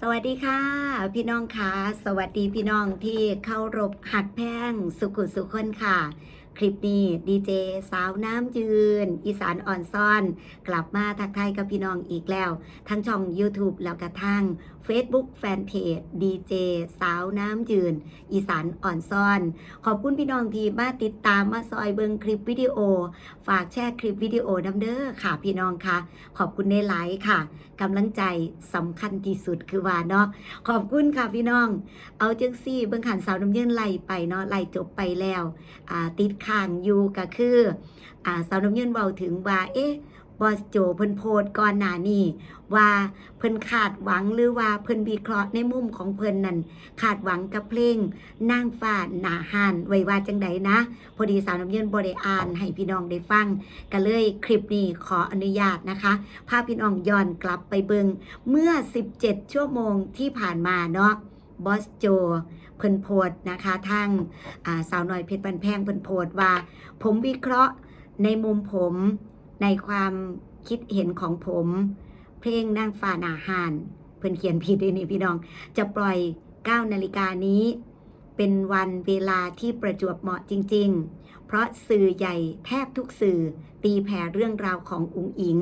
สวัสดีค่ะ พี่น้องค่ะ สวัสดีพี่น้องที่เข้ารบหักแพงสุขุสุขคนค่ะ คลิปนี้ดีเจสาวน้ำยืน อีสานอ่อนซ่อน กลับมาทักทายกับพี่น้องอีกแล้ว ทั้งช่อง YouTube แล้วก็ทาง Facebook Fanpage ดีเจสาวน้ำยืน อีสานอ่อนซ่อน ขอบคุณพี่น้องที่มาติดตามมาซอยเบิงคลิปวิดีโอ ฝากแชร์คลิปวิดีโอน้ำเด้อค่ะพี่น้องค่ะ ขอบคุณในไลค์ค่ะกำลังใจสำคัญที่สุดคือว่าเนาะขอบคุณค่ะพี่น้อง เอาจังซี่เบิงขันสาวน้ำเยืนไล่ไปเนาะไล่จบไปแล้วติดข้างอยู่ก็คืออ่าสาวน้ำเยืนเว้าถึงว่า เอ๊ะบอสโจเพิ่นโพสต์ก่อนหน้านี้ว่าเพิ่นคาดหวังหรือว่าเพิ่นวิเคราะห์ในมุมของเพิ่นนั่นคาดหวังกับเพลงนางฟ้าหนาหานไว้ว่าจังใดนะ พอดีสาวน้ำเยืนบ่ได้อ่านให้พี่น้องได้ฟังก็เลยคลิปนี้ขออนุญาตนะคะพาพี่น้องย้อนกลับไปเบิงเมื่อ 17 ชั่วโมงที่ผ่านมาเนาะ บอสโจเพิ่นโพดนะคะทางาสาวน้อยเพชรบันแพงเพิ่นโพดว่า ผมวิเคราะห์ในมุมผมในความคิดเห็นของผม เพลงนางฟ้าหนาหานเพิ่นเขียนผิดด้วยนี่พี่น้อง จะปล่อย 9 นาฬิกานี้ เป็นวันเวลาที่ประจวบเหมาะจริง ๆ เพราะสื่อใหญ่แทบทุกสื่อตีแผ่เรื่องราวของอุ๋งอิง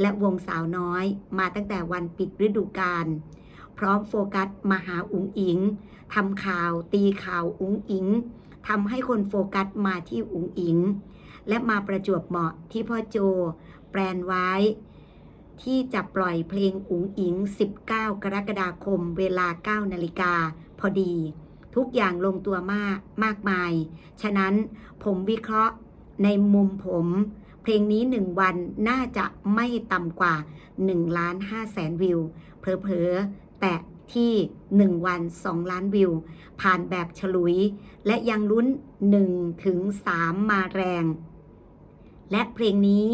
และวงสาวน้อยมาตั้งแต่วันปิดฤดูกาล ร้อมโฟกัสมาหาอุ๋งอิงทำข่าว ตีข่าวอุ๋งอิงทำให้คนโฟกัสมาที่อุ๋งอิง และมาประจวบเหมาะที่พ่อโจ แปลนไว้ ที่จะปล่อยเพลงอุ๋งอิง 19 กรกฎาคม เวลา 9 นาฬิกาพอดี ทุกอย่างลงตัวมากมากมาย ฉะนั้นผมวิเคราะห์ในมุมผม เพลงนี้หนึ่งวันน่าจะไม่ต่ำกว่า1ล้าน5แสนวิวเพอเพอๆ แตะที่ 1 วัน 2 ล้านวิว ผ่านแบบฉลุย และยังลุ้น 1 ถึง 3 มาแรง และเพลงนี้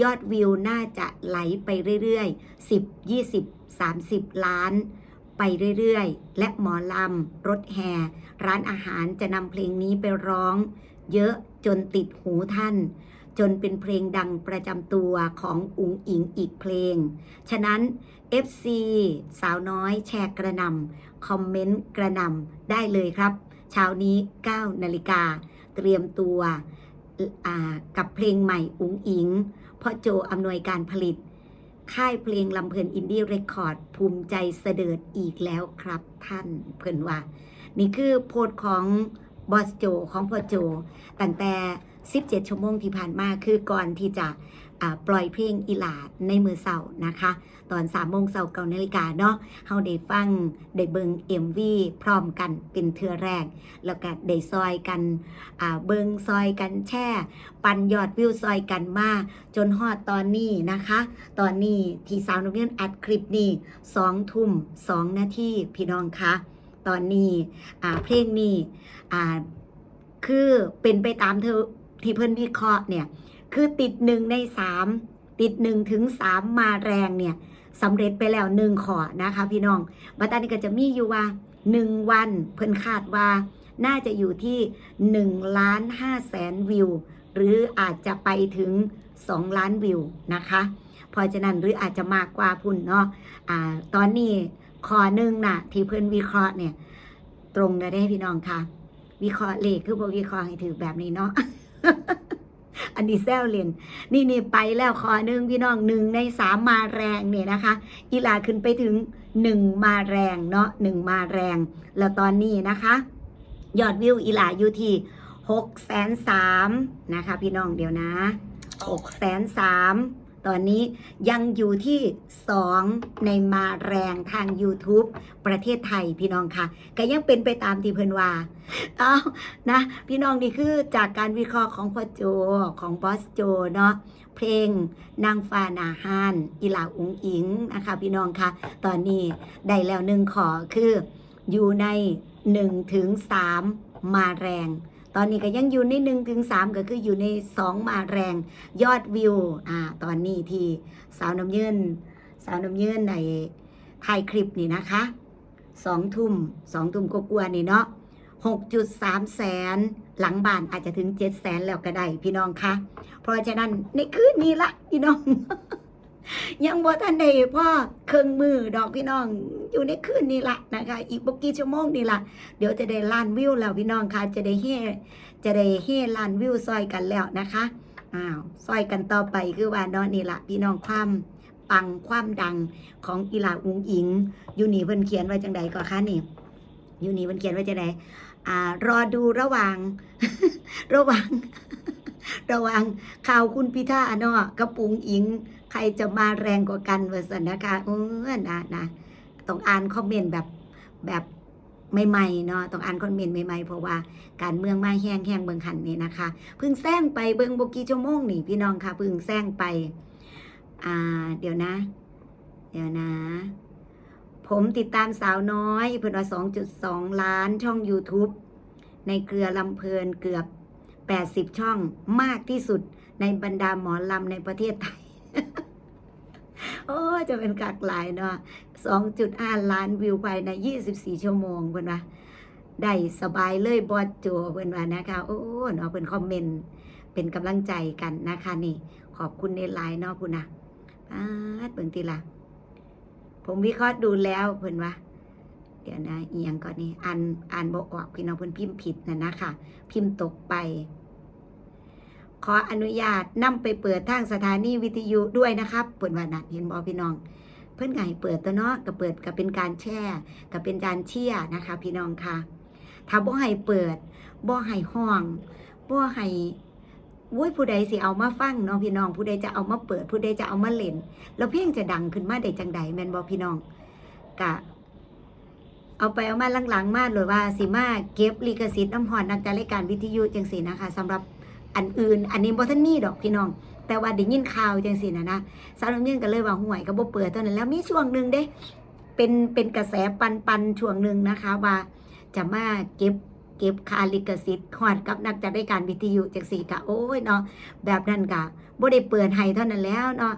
ยอดวิวน่าจะไหลไปเรื่อยๆ 10 20 30 ล้าน ไปเรื่อยๆ และหมอลำ รถแห่ ร้านอาหารจะนำเพลงนี้ไปร้อง เยอะจนติดหูท่าน จนเป็นเพลงดังประจำตัวของอุ๋งอิงอีกเพลง ฉะนั้น FC สาวน้อยแชร์กระนำคอมเมนต์กระนำได้เลยครับ เช้านี้ 9 นาฬิกา เตรียมตัวกับเพลงใหม่อุ๋งอิงเพ่อโจอำนวยการผลิต ค่ายเพลงลำเพลินอินดี้เรคคอร์ด ภูมิใจเสดิดอีกแล้วครับท่านเพื่อนว่า นี่คือโพสของบอสโจของพ่อโจตั้งแต่ 17 ชั่วโมงที่ผ่านมาคือก่อนที่จะปล่อยเพลงอีหลาดในมือเสาร์นะคะ ตอน3โมงเสาร์เก้านาฬิกาเนาะเฮาได้ฟัง ได้เบิง MV พร้อมกันเป็นเทือแรก แล้วก็ได้ซอยกันเบิงซอยกันแช่ ปันยอดวิวซอยกันมา จนฮอดตอนนี้นะคะ ตอนนี้ที่สาวนักเรียนอัดคลิปนี้2ทุ่ม2นาทีพี่น้องคะ ตอนนี้เพลงนี้คือเป็นไปตามเธอ ที่เพิ่อนวิเคราะห์เนี่ย คือติดหนึ่งในสามติดหนึ่งถึงสามมาแรงเนี่ยสำเร็จไปแล้วหนึ่งขอนะคะ พี่น้องบัตตานี้ก็จะมีอยู่ว่าหนึ่งวันเพิ่นคาดว่าน่าจะอยู่ที่หนึ่งล้านห้าแสนวิว หรืออาจจะไปถึง2ล้านวิวนะคะเพราะฉะนั้นหรืออาจจะมากกว่าพุ่นเนาะอ่าตอนนี้ขอหนึ่งน่ะที่เพื่อนวิเคราะห์เนี่ย ตรงกันได้พี่น้องค่ะ วิเคราะห์เลขคือบ่วิเคราะห์ให้ถือแบบนี้เนาะ อันนี้แซวเล่นนี่นี่ไปแล้วขอหนึ่งพี่น้องหนึ่งในสามมาแรงเนี่ยนะคะ อีลาขึ้นไปถึงหนึ่งมาแรงเนาะหนึ่งมาแรง แล้วตอนนี้นะคะ ยอดวิวอีหลาอยู่ที่หกแสนสามนะคะ พี่น้องเดี๋ยวนะหกแสนสาม ตอนนี้ยังอยู่ที่ 2 ในมาแรงทาง YouTube ประเทศไทยพี่น้องค่ะ ก็ยังเป็นไปตามที่เพิ่นว่าเอานะพี่น้องนี่คือจากการวิเคราะห์ของพ่อโจของบอสโจเนาะเพลงนางฟ้านาฮานอีหลาอุงอิงนะคะ พี่น้องค่ะ ตอนนี้ได้แล้วหนึ่งขอคืออยู่ใน1ถึง3มาแรง ตอนนี้ก็ยังอยู่ใน1ถึง3ก็คืออยู่ใน 2 มาแรงยอดวิวอ่าตอนนี้ที่สาวน้ำเยินสาวน้ำเยินในถ่ายคลิปนี่นะคะสองทุ่มสองทุ่มก็กลัวๆนี่เนาะ6.3 แสน หลังบ้านอาจจะถึง 7 แสนแล้วก็ได้พี่น้องคะเพราะฉะนั้นในคืนนี้ละพี่น้อง ยังบ่ทันได้พ่อเครื่องมือดอกพี่น้อง อยู่ในคืนนี้ละนะคะ อีกบ่กี่ชั่วโมงนี่ละเดี๋ยวจะได้ล้านวิวแล้วพี่น้องค่ะ จะได้เฮจะได้เฮล้านวิวซอยกันแล้วนะคะอ้าวซอยกันต่อไปคือว่านอนนี่ละพี่น้องความปังความดังของอีหลาอุงอิง อยู่นี่เพิ่นเขียนไว้จังใดก็คะนี่อยู่นี่เพิ่นเขียนไว้จังใดอ่ารอดูระหว่างระหว่าง ระหว่างข่าวคุณพิธาเนาะกับปุงอิง ใครจะมาแรงกว่ากันเว่าสันนะคะเออนะนะต้องอ่านคอมเมนต์แบบแบบใหม่ๆเนาะต้องอ่านคอมเมนต์ใหม่ๆเพราะว่าการเมืองมาแห้งแห้งเบิงขันนี่นะคะเพิ่งแซงไปเบิงบกี่ชั่วโมงนี่พี่น้องค่ะเพิ่งแซงไป อ่า เดี๋ยวนะ เดี๋ยวนะ ผมติดตามสาวน้อยเพิ่นว่า2.2 ล้านช่อง YouTube ในเครือลำเพลินเกือบ 80 ช่องมากที่สุดในบรรดาหมอลำในประเทศไทย โอ้จะเป็นกากหลายเนาะ2.5 ล้านวิวภายใน 24 ชั่วโมงเพิ่อนว่าได้สบายเลยบอดโจเพิ่อนว่านะคะ โอ้เนาะเพิ่นคอมเมนต์เป็นกำลังใจกันนะคะนี่ ขอบคุณในไลน์เนาะพุ่นนะอาดเบิ่งทีละผมวิเคราะห์ดูแล้วเพิ่อนว่าเดี๋ยวนะเอียงก่อนนี่อ่านอ่านบ่ออกพี่น้องเพิ่อนพิมพ์ผิดนะนะคะ พิมพ์ตกไป ขออนุญาตนำไปเปิดทางสถานีวิทยุด้วยนะครับเปิดว่านัดเห็นบอพี่น้อง เพื่อนไงเปิดตัวเนาะก็เปิดก็เป็นการแช่ก็เป็นการเชี่ยนะคะ พี่น้องค่ะถ้าบ่ให้เปิดบ่ให้ห้องบ่ให้วุ้ยผู้ใดสิเอามาฟังเนาะพี่น้อง ผู้ใดจะเอามาเปิด ผู้ใดจะเอามาเล่น แล้วเพลงจะดังขึ้นมาได้จังใดแมนบ่พี่น้องกะเอาไปเอามาหลังๆ มาเลยว่าสิมาเก็บลิขสิทธิ์น้ำหอนนักจัดรายการวิทยุจังสีนะคะสำหรับ อันอื่น อันนี้บ่ทันมีดอกพี่น้อง แต่ว่าได้ยินข่าวจังสินะนะสาวน้ำยืนก็เลยว่าห่วยก็บ่เปิดตอนนั้นแล้วมีช่วงหนึ่งเด้ เป็นเป็นกระแสปันปันช่วงหนึ่งนะคะว่าจะมาเก็บเก็บคาลิกสิทธิ์ขอดกับนักจัดรายการวิทยุจังสีกะโอ้ยเนาะแบบนั้นกะบ่ได้เปิดให้เท่านั้นแล้วเนาะ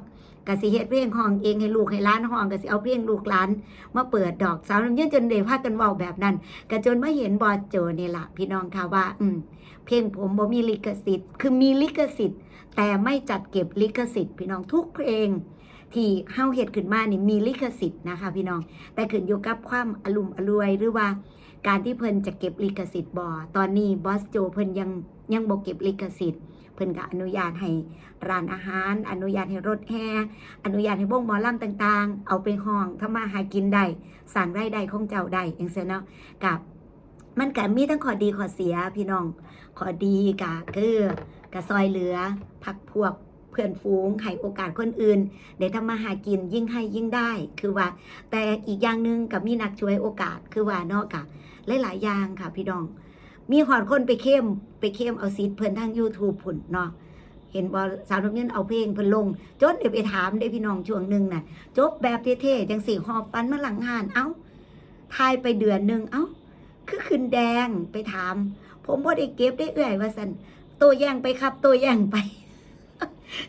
กะสิเฮ็ดเพลงห้องเองให้ลูกให้หล้านห้องกะสิเอาเพลงลูกหลาน มาเปิดดอกสาวน้ำยืนจนเดพากันเว้าแบบนั้นก็จนมาเห็นบอสโจนี่ล่ะพี่น้องค่ะว่า อืมเพลงผมบ่มีลิขสิทธิ์ คือมีลิขสิทธิ์ แต่ไม่จัดเก็บลิขสิทธิ์ พี่น้องทุกเพลงที่เฮาเฮ็ดขึ้นมานี่มีลิขสิทธิ์นะคะ พี่น้อง แต่ขึ้นอยู่กับความอารมณ์อรวยหรือว่าการที่เพิ่นจะเก็บลิขสิทธิ์บ่ตอนนี้บอสโจเพิ่นยังยังบ่เก็บลิขสิทธิ์ เพิ่นก็อนุญาตให้ร้านอาหาร อนุญาตให้รถแห่อนุญาตให้วงหมอลำต่างๆ เอาไปห้องทำมาหากินได้สร้างรายได้ของเจ้าได้จังซี่นเนาะกับมันก็มีทั้งข้อดีข้อเสียพี่น้องข้อดีก็คือกะซอยเหลือพักพวกเพื่อนฝูงให้โอกาสคนอื่นได้ทำมาหากินยิ่งให้ยิ่งได้ คือว่า แต่อีกอย่างหนึ่งกับมีนักช่วยโอกาสคือว่าเนอกจากหลายๆอย่างค่ะพี่น้อง มีหอดคนไปเข้มไปเข้มเอาซีดเพื่อนทาง YouTube พุ่นเนาะเห็นบอสาวน้ำเงินเอาเพลงเพิ่นลงจนเดี๋ยวไปถามได้พี่น้องช่วงหนึ่งน่ะ จบแบบเท่ๆจังสี่หอบฟันมาหลังงานเอ้าทายไปเดือนหนึ่งเอ้า คือขึ้นแดงไปถาม ผมบ่ได้เก็บได้เอื่อยว่าสันตัวแย่งไปครับตัวแย่งไป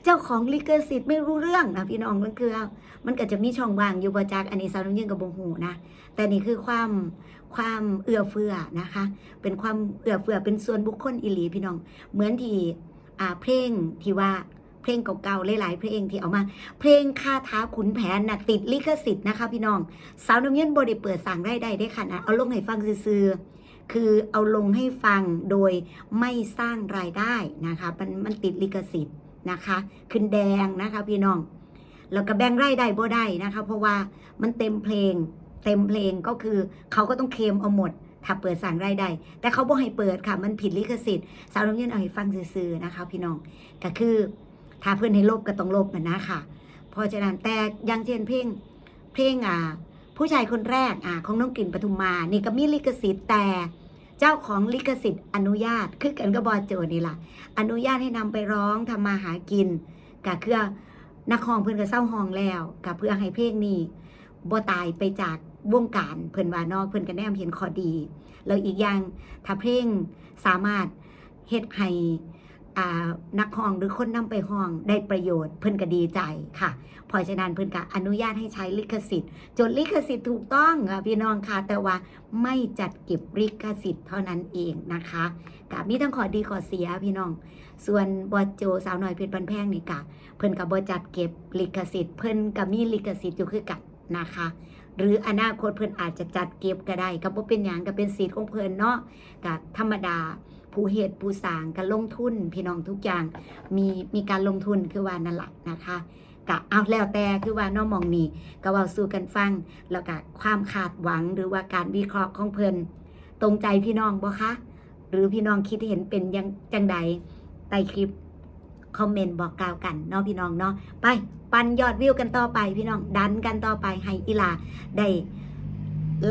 เจ้าของลิขสิทธิ์ไม่รู้เรื่องนะพี่น้องนั่นคือมันก็จะมีช่องว่างอยู่ประจักอันนี้สาวน้ำยืนกับบงหูนะแต่นี่คือความความเอื้อเฟื้อนะคะ เป็นความเอื้อเฟื้อเป็นส่วนบุคคลอิหลีพี่น้อง เหมือนที่อ่าเพลงที่ว่าเพลงเก่าๆหลายๆเพลงที่เอามา เพลงคาถาขุนแผนนะติดลิขสิทธิ์นะคะ พี่น้อง สาวน้ำเย็นบได้เปิดสั่งได้ได้ได้ค่ะนะเอาลงให้ฟังซื่อคือเอาลงให้ฟังโดยไม่สร้างรายได้นะคะมันมันติดลิขสิทธิ์ นะคะ ขึ้นแดงนะคะพี่น้องแล้วก็แบ่งรายได้บ่ได้นะคะ เพราะว่ามันเต็มเพลง เต็มเพลงก็คือเขาก็ต้องเคลมเอาหมด ถ้าเปิดสั่งไรายได้ แต่เขาบ่ให้เปิดค่ะ มันผิดลิขสิทธิ์สาวน้ำเย็นเอาให้ฟังซื่อๆนะคะ พี่น้องก็คือถ้าเพื่อนให้ลบก็ต้องลบมันนะค่ะพราะฉะนั้นแต่ยังเช่นเพลงเพลงอ่าผู้ชายคนแรกอ่าของน้องกลิ่นปทุมมา นี่ก็มีลิขสิทธิ์แต่ เจ้าของลิขสิทธิ์อนุญาต คือกันกับบอโจนี่ล่ะ อนุญาตให้นำไปร้องทำมาหากินก็คือนักห้องเพื่อนก็เศร้าห้องแล้วกับเพื่อให้เพลงนี้บ่ตายไปจากวงการเพื่อนว่านอกเพื่อนก็แนมเห็นคอดี แล้วอีกอย่างถ้าเพลงสามารถเฮ็ดให้ นักห้องหรือคนนำไปห้องได้ประโยชน์เพิ่นก็ดีใจค่ะเพราะฉะนั้นเพิ่นก็อนุญาตให้ใช้ลิขสิทธิ์จดลิขสิทธิ์ถูกต้องค่ะพี่น้องค่ะแต่ว่าไม่จัดเก็บลิขสิทธิ์เท่านั้นเองนะคะกับมีทั้งขอดีขอเสียพี่น้อง ส่วนบอโจสาวหน่อยเพชรบันแพงนี่กะเพิ่นกับบจัดเก็บลิขสิทธิ์เพิ่นกับมีลิขสิทธิ์อยู่คือกันนะคะหรืออนาคตเพิ่นอาจจะจัดเก็บก็ได้ก็บ่เป็นหยังก็เป็นสิทธิ์ของเพิ่นเนาะก็ธรรมดา ผู้เหตุผู้สางการลงทุน พี่น้องทุกอย่างมีมีการลงทุนคือว่านั่นแหละนะคะกะเอาแล้วแต่คือว่าน้องมองนี่ก็ว้าสู่กันฟัง แล้วก็ความคาดหวังหรือว่าการวิเคราะห์ของเพิ่นตรงใจพี่น้องบ่คะหรือพี่น้องคิดเห็นเป็นยังจังใดใต้คลิปคอมเมนต์บอกกล่าวกันเนาะพี่น้องเนาะไป ปันยอดวิวกันต่อไปพี่น้องดันกันต่อไปให้อีลาได้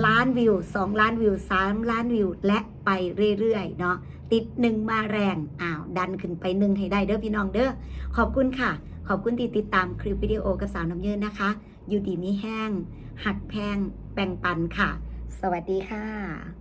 ล้านวิว 2 ล้านวิว 3 ล้านวิว และไปเรื่อยๆ เนาะติดหนึ่งมาแรงอ้าวดันขึ้นไปหนึ่งให้ได้เด้อพี่น้องเด้อขอบคุณค่ะ ขอบคุณที่ติดตามคลิปวิดีโอกับสาวน้ำเยินนะคะ อยู่ดีมีแห้ง หักแพงแบ่งปันค่ะ สวัสดีค่ะ